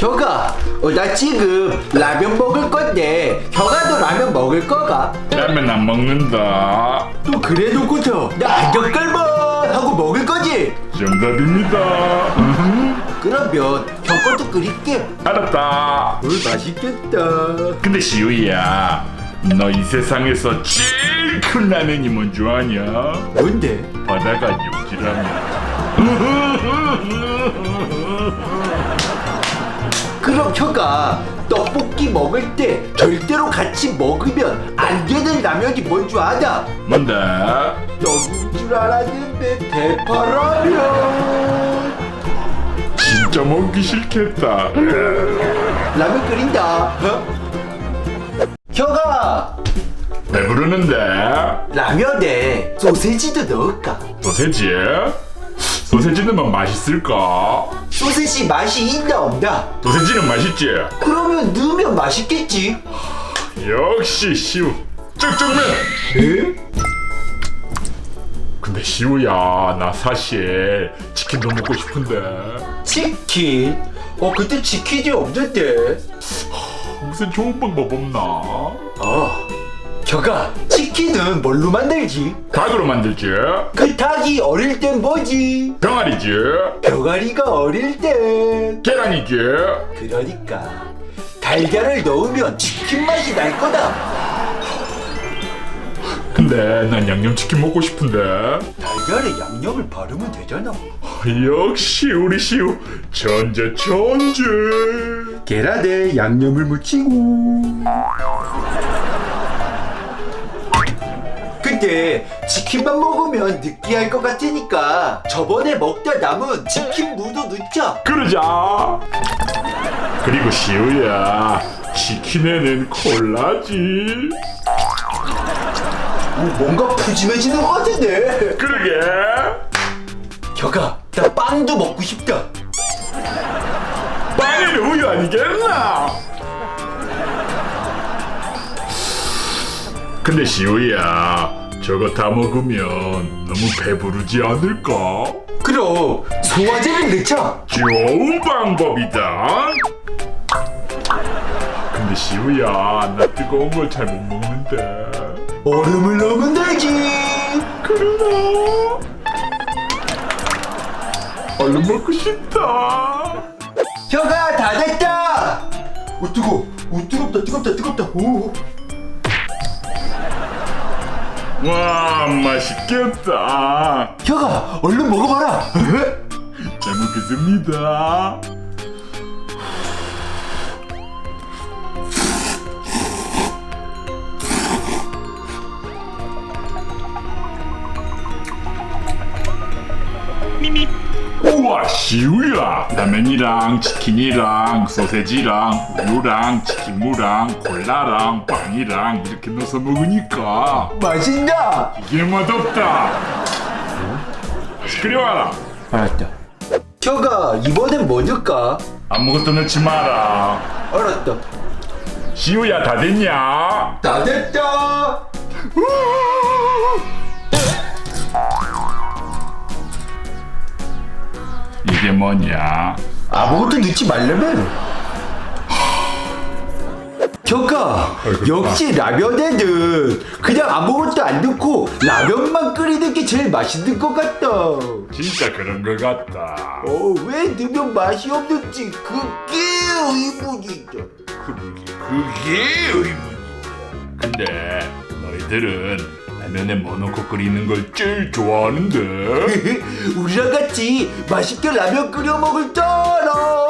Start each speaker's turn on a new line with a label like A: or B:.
A: 혀가 어, 나 지금 라면 먹을 건데 혀가도 라면 먹을 거가?
B: 라면 안 먹는다.
A: 또 그래 놓고서 나 젓갈만 하고 먹을 거지?
B: 정답입니다.
A: 그러면 혀 것도 끓일게
B: 알았다.
A: 어, 맛있겠다
B: 근데 시우야, 너 이 세상에서 제일 큰 라면이 뭔지 아냐?
A: 뭔데?
B: 바다가 육지라면.
A: 그럼 혀가 떡볶이 먹을 때 절대로 같이 먹으면 안 되는 라면이 뭔 줄 아나?
B: 뭔데?
A: 떡인 줄 알았는데 대파라면
B: 진짜 먹기 싫겠다.
A: 라면 끓인다 어? 혀가
B: 배부르는데?
A: 라면에 소세지도 넣을까?
B: 소세지? 소세지 넣으면 맛있을까?
A: 소세지 맛이 있나 없나?
B: 소세지는 맛있지?
A: 그러면 넣으면 맛있겠지?
B: 역시 시우. 쭉쭉면!
A: 에?
B: 근데 시우야, 나 사실 치킨도 먹고 싶은데.
A: 치킨? 어 그때 치킨이 없는데
B: 무슨 좋은 방법 없나?
A: 어 혀가 치킨은 뭘로 만들지?
B: 닭으로 만들지?
A: 그 닭이 어릴 땐 뭐지?
B: 병아리지?
A: 병아리가 어릴 땐
B: 계란이지?
A: 그러니까 달걀을 넣으면 치킨 맛이 날 거다
B: 근데 난 양념치킨 먹고 싶은데.
A: 달걀에 양념을 바르면 되잖아
B: 역시 우리 시우 천재 천재.
A: 계란에 양념을 묻히고 근데 치킨만 먹으면 느끼할 것 같으니까 저번에 먹다 남은 치킨 무도 넣자
B: 그러자. 그리고 시우야, 치킨에는 콜라지.
A: 오, 뭔가 푸짐해지는 것 같은데
B: 그러게.
A: 혀가 나 빵도 먹고 싶다
B: 빵에는 우유 아니겠나? 근데 시우야, 저거 다 먹으면 너무 배부르지 않을까?
A: 그럼 소화제를 넣자
B: 좋은 방법이다. 근데 시우야, 나 뜨거운 걸 잘 못 먹는데.
A: 얼음을 넣으면 되지
B: 그러나? 얼른 먹고 싶다.
A: 혀가 다 됐다 오 뜨거 오 뜨겁다 뜨겁다 뜨겁다 오
B: 와, 맛있겠다.
A: 혀가 얼른 먹어봐라
B: 잘 먹겠습니다. 우와 시우야 라면이랑 치킨이랑 소세지랑 우유랑 치킨무랑 콜라랑 빵이랑 이렇게 넣어서 먹으니까
A: 맛있나?
B: 이게 맛없다. 시끄러워라.
A: 알았다 혀가 이번엔 뭐 넣을까?
B: 아무것도 넣지 마라.
A: 알았다.
B: 시우야 다 됐냐?
A: 다 됐다
B: 이게 뭐냐?
A: 아무것도 넣지 말려면 혀가 역시 라면에는 그냥 아무것도 안 넣고 라면만 끓이는 게 제일 맛있는 것 같다
B: 진짜 그런 것 같다.
A: 어, 왜 넣으면 맛이 없는지 그게.
B: 그러게 그게 의문이야. 근데 너희들은 라면에 뭐 넣고 끓이는 걸 제일 좋아하는데?
A: 우리랑 같이 맛있게 라면 끓여 먹을 사람.